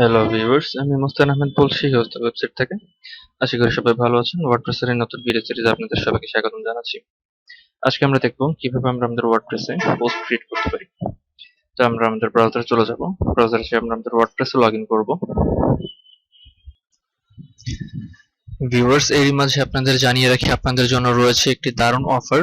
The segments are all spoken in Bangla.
হ্যালো ভিউয়ার্স আমি মুস্তান আহমেদ বলছি হোস্ট ওয়েবসাইট থেকে। আশা করি সবাই ভালো আছেন। ওয়ার্ডপ্রেসের এই নতুন ভিডিও সিরিজে আপনাদের সবাইকে স্বাগতম জানাচ্ছি। আজকে আমরা দেখব কীভাবে আমরা আমাদের ওয়ার্ডপ্রেসে পোস্ট ক্রিয়েট করতে পারি। তো আমরা আমাদের ব্রাউজারে চলে যাব। ব্রাউজারে এসে আমরা আমাদের ওয়ার্ডপ্রেসে লগ ইন করব। ভিউয়ার্স এরই মাঝে আপনাদের জানিয়ে রাখি, আপনাদের জন্য রয়েছে একটি দারুণ অফার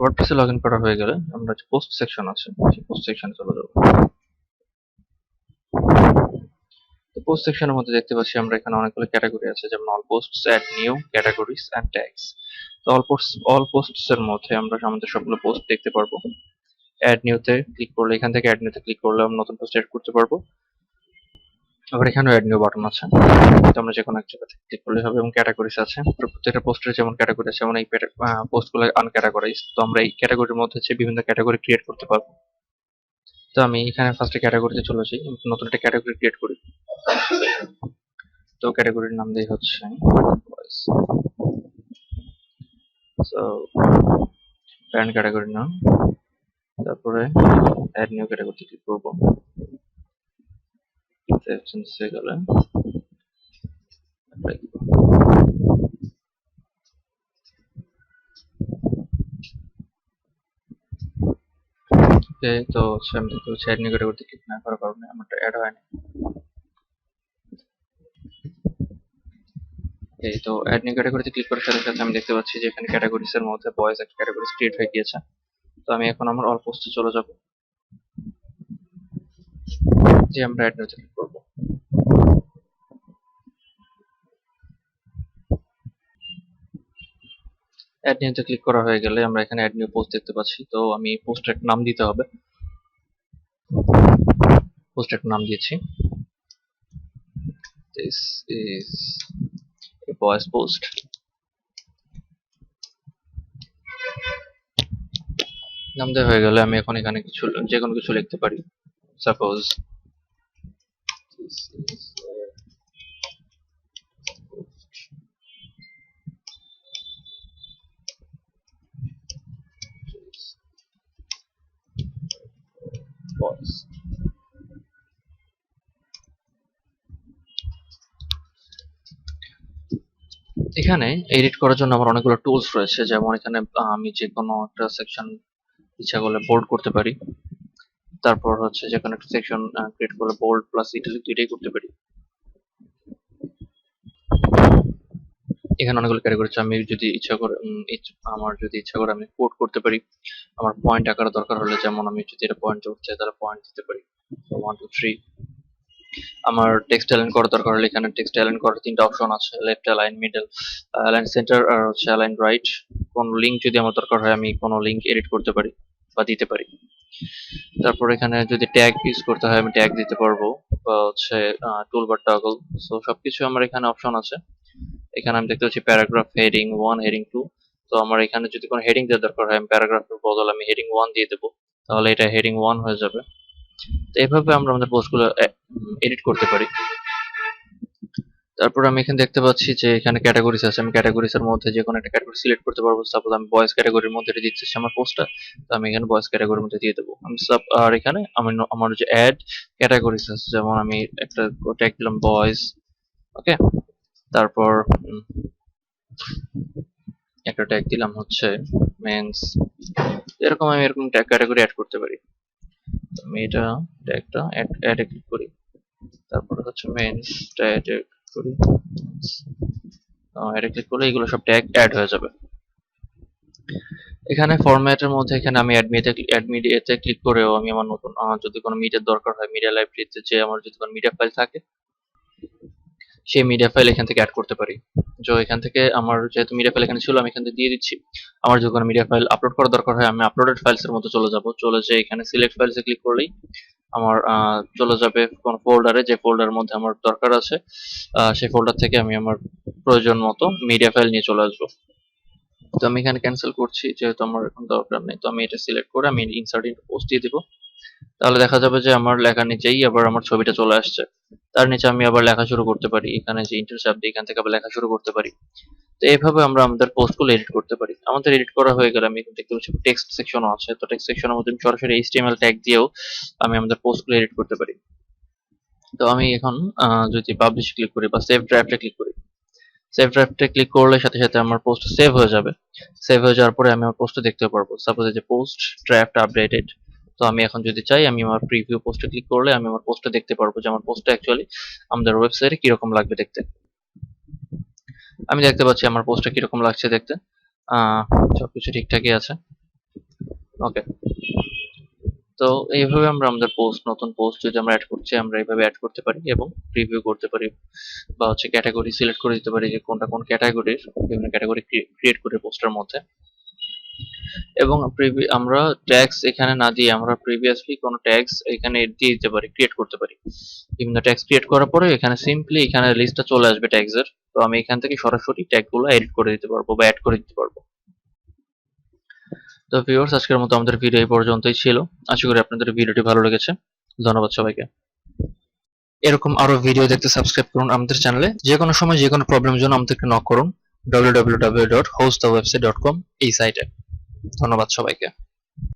ওয়ার্ডপ্রেসে লগ ইন করা হয়ে গেলে আমরা পোস্ট সেকশন আছে, সেই পোস্ট সেকশনে চলে যাব। তো পোস্ট সেকশনের মধ্যে দেখতে পাচ্ছি আমরা এখানে অনেকগুলো ক্যাটাগরি আছে, যেমন all posts add new categories and tags তো অল পোস্টস অল পোস্টস এর মধ্যে আমরা আমাদের সবগুলো পোস্ট দেখতে পারব। অ্যাড নিউতে ক্লিক করলে, এখান থেকে অ্যাড নিউতে ক্লিক করলে আমরা নতুন পোস্ট অ্যাড করতে পারব। আবার এখানেও অ্যাড নিউ বাটন আছে। তো আমরা যে কোনো এক জায়গাতে ক্লিক করলে হবে এবং ক্যাটাগরিজ আছে। প্রত্যেকটা পোস্টের যেমন ক্যাটাগরি আছে, যেমন এই পোস্টগুলো আনক্যাটাগরাইজ তো আমরা এই ক্যাটাগরির মধ্যে হচ্ছে বিভিন্ন ক্যাটাগরি ক্রিয়েট করতে পারব। তো আমি এখানে ফার্স্টে ক্যাটাগরিতে চলে যাই। নতুন একটা ক্যাটাগরি ক্রিয়েট করি। তো ক্যাটাগরির নাম দিয়ে হচ্ছে সো প্যারেন্ট ক্যাটাগরির নাম। তারপরে অ্যাড নিউ ক্যাটাগরিতে ক্লিক করব। সেভ চেঞ্জে গেলে apply দিব। ওকে তো হচ্ছে আমি দেখতে পাচ্ছি অ্যাড নিউ ক্যাটাগরিতে ক্লিক না করার কারণে আমারটা অ্যাড হয়নি এই তো অ্যাড নিউ ক্যাটাগরিতে ক্লিক করার সাথে সাথে আমি দেখতে পাচ্ছি যে এখানে ক্যাটাগরিজ এর মধ্যে বয়েজ একটা ক্যাটাগরি ক্রিয়েট হয়ে গিয়েছে তো আমি এখন আমার অল পোস্টে চলে যাব যে আমরা অ্যাড নিউতে অ্যাড নিউতে ক্লিক করা হয়ে গেলে আমরা এখানে অ্যাড নিউ পোস্ট দেখতে পাচ্ছি। তো আমি পোস্টের নাম দিতে হবে। পোস্টের নাম দিয়েছি। This is a voice post নাম দেওয়া হয়ে গেলে আমি এখন এখানে কিছু যে কোনো কিছু লিখতে পারি। Suppose voice. এখানে এডিট করার জন্য আমার অনেকগুলো টুলস রয়েছে, যেমন এখানে আমি যে কোনো একটা সেকশন ইচ্ছা করলে বোল্ড করতে পারি। তারপর হচ্ছে যে কোনো একটা সেকশন ক্রিয়েট করলে বোল্ড প্লাস ইটালিক দুইটাই করতে পারি। এখানে অনেকগুলো ক্যাটাগরি আছে। আমি যদি ইচ্ছা করে আমার যদি ইচ্ছা করে আমি কোড করতে পারি, আমার পয়েন্ট আকার দরকার হলে যেমন আমি যদি এটা পয়েন্ট করতে চাই, তাহলে পয়েন্ট দিতে পারি। ওয়ান টু থ্রি আমার টেক্সট অ্যালাইন করার দরকার হলে এখানে টেক্সট অ্যালাইন করার তিনটা অপশন আছে। Left align middle align centre আর হচ্ছে অ্যালাইন রাইট কোন লিঙ্ক যদি আমার দরকার হয়, আমি কোনো লিঙ্ক এডিট করতে পারি বা দিতে পারি। তারপর এখানে যদি ট্যাগ ইউজ করতে হয়, আমি ট্যাগ দিতে পারব। বা হচ্ছে টুল বা টগল সো সবকিছু আমার এখানে অপশন আছে। এখানে আমি দেখতে পাচ্ছি paragraph heading one heading two তো আমার এখানে যদি কোনো হেডিং দেওয়ার দরকার হয়, আমি প্যারাগ্রাফের বদল আমি হেডিং ওয়ান দিয়ে দেবো। তাহলে এটা হেডিং ওয়ান হয়ে যাবে। তো এইভাবে আমরা আমাদের পোস্টগুলো এডিট করতে পারি। তারপর আমি এখানে দেখতে পাচ্ছি যে এখানে ক্যাটাগরিজ আছে। আমি ক্যাটাগরিজ এর মধ্যে যে কোনো একটা ক্যাটাগরি সিলেক্ট করতে পারব। সাপোজ আমি বয়েজ ক্যাটাগরির মধ্যে এটা দিচ্ছি আমার পোস্টটা তো আমি এখানে বয়েজ ক্যাটাগরির মধ্যে দিয়ে দেবো। আমি সাব আর এখানে আমি আমার যে অ্যাড ক্যাটাগরিজ আছে, যেমন আমি একটা ট্যাগ দিলাম বয়েজ ওকে তারপর একটা ট্যাগ দিলাম হচ্ছে মেন্স এরকম আমি এরকম ট্যাগ ক্যাটাগরি অ্যাড করতে পারি। আমি এটা ট্যাগটা অ্যাড ক্লিক করি। তারপরে হচ্ছে মেন্স ট্যাগ করি। অ্যাডে ক্লিক করলে এগুলো সব ট্যাগ অ্যাড হয়ে যাবে। এখানে ফরম্যাটের মধ্যে এখানে আমি অ্যাডমিতে অ্যাডমিডিয়েতে ক্লিক করেও আমি আমার নতুন যদি কোনো মিডিয়ার দরকার হয় মিডিয়া লাইব্রেরিতে যে আমার যদি কোনো মিডিয়া ফাইল থাকে সেই মিডিয়া ফাইল এখান থেকে অ্যাড করতে পারি। তো এখান থেকে আমার যেহেতু মিডিয়া ফাইল এখানে ছিল, আমি এখান থেকে দিয়ে দিচ্ছি। আমার যদি কোনো মিডিয়া ফাইল আপলোড করা দরকার হয়, আমি আপলোডেড ফাইলসের মতো চলে যাব। চলে যেয়ে এখানে সিলেক্ট ফাইলসে ক্লিক করলেই আমার চলে যাবে কোন ফোল্ডারে যে ফোল্ডারের মধ্যে আমার দরকার আছে সেই ফোল্ডার থেকে আমি আমার প্রয়োজন মতো মিডিয়া ফাইল নিয়ে চলে আসব। তো আমি এখানে ক্যান্সেল করছি, যেহেতু আমার এখন দরকার নেই, তো আমি এটা সিলেক্ট করে আমি ইনসার্ট ইন্টু পোস্ট দিয়ে দিব। তাহলে দেখা যাবে যে আমার লেখার নিচেই আবার আমার ছবিটা চলে আসছে। তার নিচে আমি আবার লেখা শুরু করতে পারি। এখানে যে ইন্টারসেপ্ট এখান থেকে আবার লেখা শুরু করতে পারি। তো এইভাবে আমরা আমাদের পোস্টগুলো এডিট করতে পারি। আমাদের এডিট করা হয়ে গেলে আমি দেখতে পাচ্ছি টেক্সট সেকশনও আছে। তো টেক্সট সেকশনের মধ্যে সরাসরি এইচটিএমএল ট্যাগ দিয়েও আমি আমাদের পোস্টগুলো এডিট করতে পারি। তো আমি এখন যদি পাবলিশ ক্লিক করি বা সেভ ড্রাফটে ক্লিক করি। সেভ ড্রাফটে ক্লিক করলে সাথে সাথে আমার পোস্ট সেভ হয়ে যাবে। সেভ হয়ে যাওয়ার পরে আমি আমার পোস্ট দেখতে পারব। সাপোজ যে পোস্ট ড্রাফট আপডেটেড তো আমি এখন যদি চাই আমি আমার প্রিভিউ পোস্টে ক্লিক করলে আমি আমার পোস্টটা দেখতে পারব যে আমার পোস্টটা অ্যাকচুয়ালি আমাদের ওয়েবসাইটে কীরকম লাগবে দেখতে। আমি দেখতে পাচ্ছি আমার পোস্টটা কীরকম লাগছে দেখতে। আহ, সবকিছু ঠিকঠাকই আছে। ওকে তো এইভাবে আমরা আমাদের পোস্ট নতুন পোস্ট যদি আমরা অ্যাড করছি আমরা এইভাবে অ্যাড করতে পারি এবং প্রিভিউ করতে পারি বা হচ্ছে ক্যাটাগরি সিলেক্ট করে দিতে পারি যে কোনটা কোন ক্যাটাগরির বিভিন্ন ক্যাটাগরি ক্রিয়েট করে পোস্টের মধ্যে। এবং আমরা ট্যাক্স এখানে না দিয়ে আমরা প্রিভিয়াসলি কোনো ট্যাক্স এখানে দিয়ে দিতে পারি ক্রিয়েট করতে পারি। বিভিন্ন ট্যাক্স ক্রিয়েট করার পরে এখানে সিম্পলি এখানে লিস্টটা চলে আসবে ট্যাগস এর। তো আমি এখান থেকে সরাসরি ট্যাগগুলো এডিট করে দিতে পারব বা অ্যাড করে দিতে পারব। তো ভিউয়ার্স আজকের মতো আমাদের ভিডিও এই পর্যন্তই ছিল। আশা করি আপনাদের ভিডিওটি ভালো লেগেছে। ধন্যবাদ সবাইকে। এরকম আরও ভিডিও দেখতে সাবস্ক্রাইব করুন আমাদের চ্যানেলে যে কোনো সময় যে কোনো প্রবলেমের জন্য আমাদেরকে নক করুন। www.hostthewebsite.com এই সাইটে ধন্যবাদ সবাইকে।